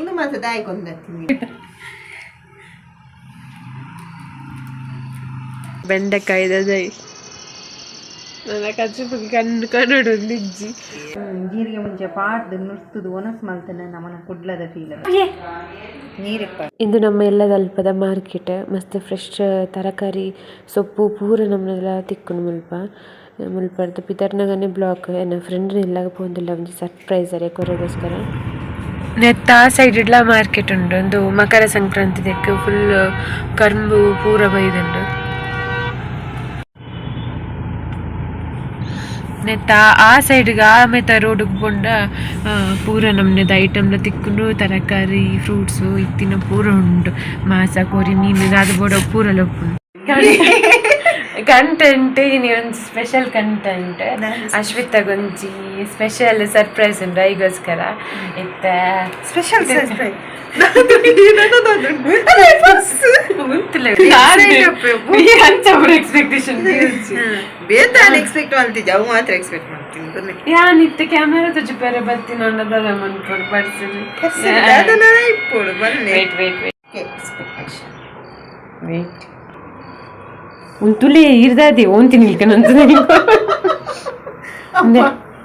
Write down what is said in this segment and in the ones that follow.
ಒಂದು ಮಾಸ ದಾಯ್ಕೊಂಡತ್ತೀನಿ ಬೆಂಡೆಕಾಯ್ದ ದೈ ನನ್ನ ಕಚ್ಚು ಕಣ್ಣು ಕನ್ನಡ ನಿಜ್ಜಿ. ಜೀರಿಗೆ ಮುಂಚೆ ಪಾಡ್ದು ನುರ್ತದು ಒನಸ್ ಮಲ್ತನೆ ನಮ್ಮನ ಕುಡ್ಲದ ಫೀಲ್ ನೀರಿಪ್ಪ ಇಂದು ನಮ್ಮ ಎಲ್ಲದ ಅಲ್ಪದ ಮಾರ್ಕೆಟ್ ಮಸ್ತ್ ಫ್ರೆಶ್ ತರಕಾರಿ ಸೊಪ್ಪು ಪೂರ ನಮ್ಮನೆಲ್ಲ ತಿಕ್ಕೊಂಡು ಮುಲ್ಪ. ಮುಲ್ಪರ್ದು ಪಿತರ್ನಾಗನೇ ಬ್ಲಾಕ್ ಏನೋ ಫ್ರೆಂಡ್ ಇಲ್ಲಾಗ ಪೋಂದಿಲ್ಲ ಒಂದು ಸರ್ಪ್ರೈಸ್ ಅರೆ ಕೊರೆಗೋಸ್ಕರ. ನೆತ್ತ ಆ ಇಡ್ಲ ಮಾರ್ಕೆಟ್ ಉಂಡು ಒಂದು ಮಕರ ಸಂಕ್ರಾಂತಿ ದೆಕ್ಕ ಫುಲ್ ಕರ್ಂಬು ಪೂರ ಬೈದುಂಡು ನೆತ್ತ ಆ ಸೈಡ್ಗೆ ಆ ಮೆತ್ತ ರೋಡ್ಗೆ ಪೋಂಡ ಪೂರ ನಮ್ಮನೆದ ಐಟಮ್ಲ ತಿಕ್ಕುಂಡು, ತರಕಾರಿ ಫ್ರೂಟ್ಸು ಇತ್ತಿನ ಪೂರ ಉಂಡು ಮಾಸ, ಕೋರಿ, ಮೀನು ಅದು ಬೋಡ ಪೂರ ಉಪ್ಪುಂಡು ಕಂಟೆಂಟ್ ಇನಿ ಒಂದು ಸ್ಪೆಷಲ್ ಕಂಟೆಂಟ್ ಅಶ್ವಿತ ಗೊಂಜಿ ಸ್ಪೆಷಲ್ ಸರ್ಪ್ರೈಸ್ ಉಂಟು ಐಗೋಸ್ಕರ ಇತ್ತ ಸ್ಪೆಷಲ್ ಎಕ್ಸ್ಪೆಕ್ಟೇಷನ್ ಮಾಡ್ತಿದ್ದೆ ಅವು ಮಾತ್ರ ಎಕ್ಸ್ಪೆಕ್ಟ್ ಮಾಡ್ತೀನಿ. ಗೊನ್ನೆ ಯಾನ್ ಇತ್ತ ಕ್ಯಾಮೆರಾ ತುಜಿ ಬೇರೆ ಬರ್ತೀನಿ ಅನ್ನೋದಲ್ಲ ಮನ್ಕೊಂಡು ಬಡ್ಸಿದ್ರು. ಅದನ್ನ ಇಪ್ಪೋಡು ಬನ್ನಿ. Wait wait wait expectation wait ಉಂತುಲೆ ಇರ್ದಾದೆ ಓಂತೀನಿ ಇಲ್ಕನಂತ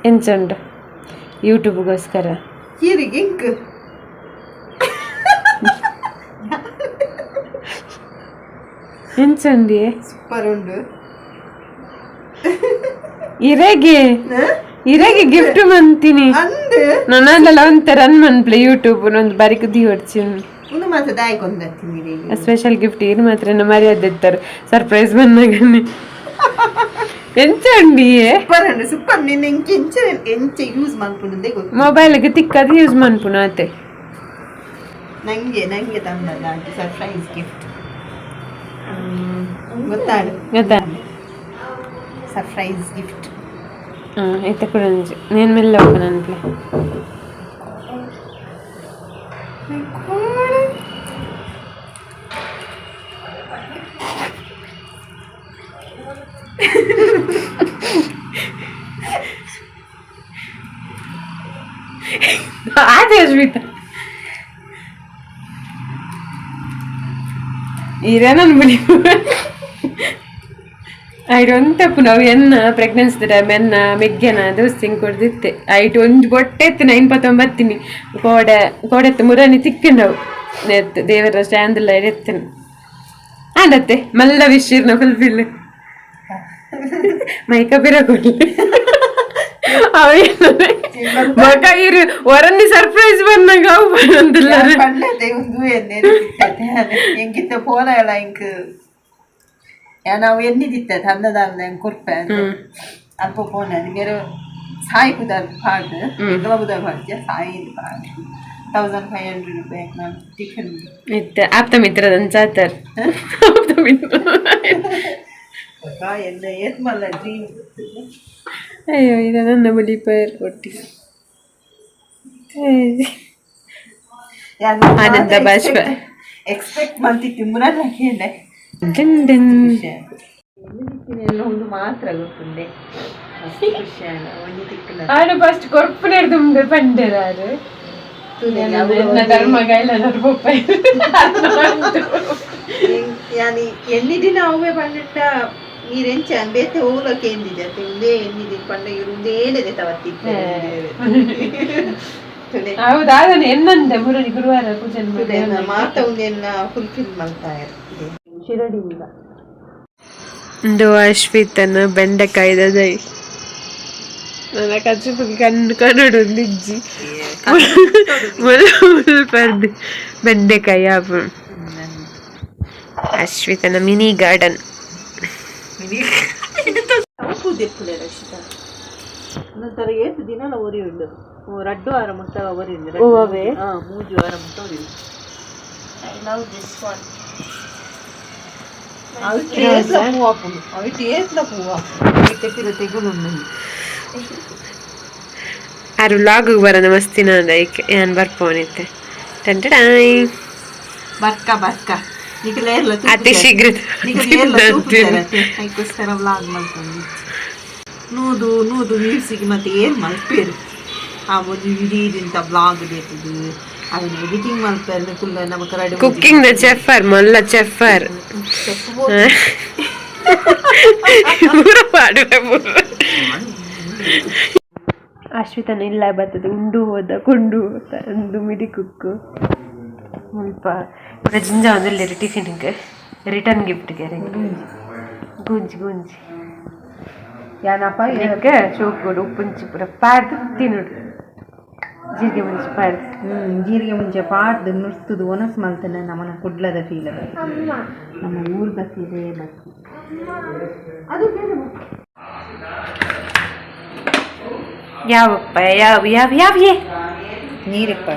ಎಂಚುಂಡು ಯೂಟ್ಯೂಬ್ಗೋಸ್ಕರ ಹೀರಿಗೆ ಇಂಕ್. ಎಂಚಂಡಿ ಸೂಪರ್ ಉಂಡು ಇರೆಗೆ. ಇರೆಗೆ ಗಿಫ್ಟ್ ಮಂತೀನಿ. ನನ್ನ ಒಂಥರ ಒಂತ ರನ್ ಮನ್ಪ್ಲೆ ಯೂಟ್ಯೂಬ್ ಒಂದು ಬಾರಿ ಕುದಿ ಹೊಡ್ಸಿ ಒಂದು ಮಾಸ ದಾಯ್ಕೊಂಡತ್ತೀನಿ ಸ್ಪೆಷಲ್ ಗಿಫ್ಟ್ ಏನು ಮಾತ್ರ ಮರ್ಯಾದೆ ಇತ್ತಾರೆ ಸರ್ಪ್ರೈಸ್ ಬಂದಾಗನೆ ಎಂಚಂಡಿ ಸೂಪರ್ ಅಂಡ್ ಸೂಪರ್ ನಿನ್ನ ಎಂಚ ಎಂಚ ಎಂಚ ಯೂಸ್ ಮಾಡ್ಕೊಂಡೇ ಗೊತ್ತು ಮೊಬೈಲ್ಗೆ ತಿಕ್ಕದು ಯೂಸ್ ಮನ್ಪುನ ಆತೆ. ನಂಗೆ ನಂಗೆ ತಂದದ ಸರ್ಪ್ರೈಸ್ ಗಿಫ್ಟ್ ಗೊತ್ತಾಡು ಗೊತ್ತಾ? ಸರ್ಪ್ರೈಸ್ ಗಿಫ್ಟ್ ಹಾಂ ಎತ್ತ ಕೂಡ ಅಂಜು. నేను ಮೆಲ್ಲ ಹೋಗ ಅದೇ ಅಶ್ಮಿತ ಬಿಡಿ ಐ ಬಳಿ ತಪ್ಪು ನಾವು ಎನ್ನ ಪ್ರೆಗ್ನೆನ್ಸಿ ಟೈಮ್ ಎನ್ನ ಮೆಗ್ಗೆನ? ದೋಸ್ತಿಂಗ್ ಕೊಡ್ದಿತ್ತೆ. ಐಟ್ ಒಂಜ್ ಬೊಟ್ಟೆ ಎತ್ತಿನ ಪತ್ತೊಂಬತ್ತಿನಿ ಕೋಡೆ ಕೋಡೆತ್ತು ಮುರನಿ ತಿಕ್ಕಿಂಡವು ನೆತ್ತು ದೇವರ ಸ್ಟ್ಯಾಂಡ್ ಎತ್ತನು. ಆಡತ್ತೆ ಮಲ್ಲ ವಿಶೀರ್ನ ಫುಲ್ಫಿಲ್ ಮೈಕ ಬಿರ ಕೊಡ್ಲಿ ಮಗ ಇರು ಹೊರನ್ನಿ ಸರ್ಪ್ರೈಸ್ ಬಂದಾಗ ಅವು ಬಂದಿಲ್ಲ ಪಂಡತೆ ಒಂದು ಎನ್ನೆ ಎಂಗಿತ್ತ ಪೋನ ಎಲ್ಲ ಇಂಕ್ ನಾವು ಎನ್ನಿದಿತ್ತ ಅನ್ನದಾನ ಹೆಂಗ್ ಕೊರ್ಪೆ ಅಲ್ಪ ಪೋನ ಬೇರೆ ಸಾಯಿ ಬುದಾರ್ ಪಾಡ್ ಎಗ್ಲ ಬುದಾರ್ ಪಾಡ್ಯ ಸಾಯಿ ಪಾಡ್ ತೌಸಂಡ್ ಫೈವ್ ಹಂಡ್ರೆಡ್ ರೂಪಾಯಿ ನಾನು ಟಿಫಿನ್ ಇತ್ತ ಆಪ್ತ ಮಿತ್ರದನ್ ಚಾತರ್ ಆಪ್ತ ಮಿತ್ರ ಇದು ನನ್ನ ಬಳಿ ಪೇರ್ ಕೊಟ್ಟಿ ಆನಂದ ಬಾಷ್ಪ ಎಕ್ಸ್ಪೆಕ್ಟ್ ಮಾಡ್ತಿತ್ತು. ಎಲ್ಲ ಒಂದು ಮಾತ್ರ ಗೊತ್ತುಂಡೆ. ಆಡು ಫಸ್ಟ್ ಕೊರ್ಪುನೆ ದುಂಬೆ ಪಂಡೆರಾರು ಧರ್ಮ ಗೈಲನರು ಬೊಪ್ಪ ಯಾನಿ ಎన్ని ದಿನ ಅವೇ ಬಂದಿಟ್ಟ ನೀರೆಂಚ ಬೇತೆ ಹೋಗ್ಲಕ್ಕೆ ಎಂದಿದೆ? ಉಂದೇ ಎಂದಿದೆ ಪಂಡ ಇವರು ಎನ್ನಂದೆ ಮುರಳಿ ಗುರುವಾರ ಪೂಜೆ ಮಾತ ಫುಲ್ಫಿಲ್ ಮಾಡ್ತಾ ಇರ್ತಿದೆ. ಶಿರಡಿಯಿಂದ. ಒಂದು ಅಶ್ವಿತನ ಬೆಂಡೆಕಾಯ್ದ ದೈ ನನ್ನ ಕಚ್ಚು ಕಣ್ಣು ಕನ್ನಡ ನಿಜ್ಜಿ ಮುಲ್ಪರ್ದು ಬೆಂಡೆಕಾಯಿ ಆಪು ಅಶ್ವಿತನ ಮಿನಿ ಗಾರ್ಡನ್ ದೆಪ್ಪುಲೆ ರಕ್ಷಿತ ನಂತರ ಏತು ದಿನ ಒರಿ ಉಂಡು. ರಡ್ಡು ವಾರ ಮುಟ್ಟ ಒರಿ ಉಂಡು. ಹಾಂ ಮೂಜು ವಾರ ಮುಟ್ಟ ಒರಿ ಉಂಡು ಐ ಲವ್ ದಿಸ್ ಒನ್ ಅವು ಟೇಸ್ಲ ಪೂವ ಪುಡು ಅವು ಟೇಸ್ಲ ಪೂವ ತೆಪ್ಪಿರ ತೆಗುಲು ಆರು ಲಾಗ್ ಬರೋಣ ಮಸ್ತಿನ ಐಕ್ ಏನ್ ಬರ್ಪೋನಿತ್ತೆ ಟಂಟಡಾಯ್ ಬರ್ಕ ಬರ್ಕ. ಅತಿ ಶೀಘ್ರ ಅದಕ್ಕೋಸ್ಕರ ವ್ಲಾಗ್ ಮಾಡ್ಕೊಂಡು ನೂದು ನೋದು ವ್ಯೂಸಿಗೆ ಮತ್ತೆ ಏನು ಮಲ್ಪೇರು ಆ ಒಂದು ಇಡೀದಿಂತ ಬ್ಲಾಗ್ ಬೇಕಿದ್ದು ಅವನ ಎಡಿಟಿಂಗ್ ಮಾಡ್ತಾರೆ ಕುಲ್ಲ ನಮ್ಮ ಕರಡಿ ಕುಕ್ಕಿಂಗ್ ದ ಚೆಫರ್ ಮಲ್ಲ ಚೆಫರ್ ಅಶ್ವಿತನ ಇಲ್ಲ ಬರ್ತದೆ ಉಂಡು ಹೋದ ಕೊಂಡು ಹೋದ ಒಂದು ಮಿಡಿ ಕುಕ್ಕು ಸ್ವಲ್ಪ ಜಿಂಜ ಒಂದಿಲ್ಲ ಟಿಫಿನ್ಗೆ ರಿಟರ್ನ್ ಗಿಫ್ಟ್ಗೆ ಗುಂಜಿ ಗುಂಜಿ. ಯಾನಪ್ಪ ಇದಕ್ಕೆ ಶೋಕ್ಗೋಡು ಉಪ್ಪುಂಚಿ ಪೂರ ಪಾಡ್ದು ತಿನ್ನುಡು ಜೀರಿಗೆ ಮುಂಚಿ ಪಾಡ್ದು. ಹ್ಮ್ ಜೀರಿಗೆ ಮುಂಚೆ ಪಾಡ್ದು ನುಡ್ತದು ಒನಸ್ ಮಲ್ತನೆ ನಮ್ಮನ ಕುಡ್ಲದ ಫೀಲ್ ನಮ್ಮ ಊರ್ದ ಫೀಲೇ ಬರ್ತದೆ ಯಾವಪ್ಪ ಯಾವ ಯಾವ ಯಾವ ನೀರಿಪ್ಪ.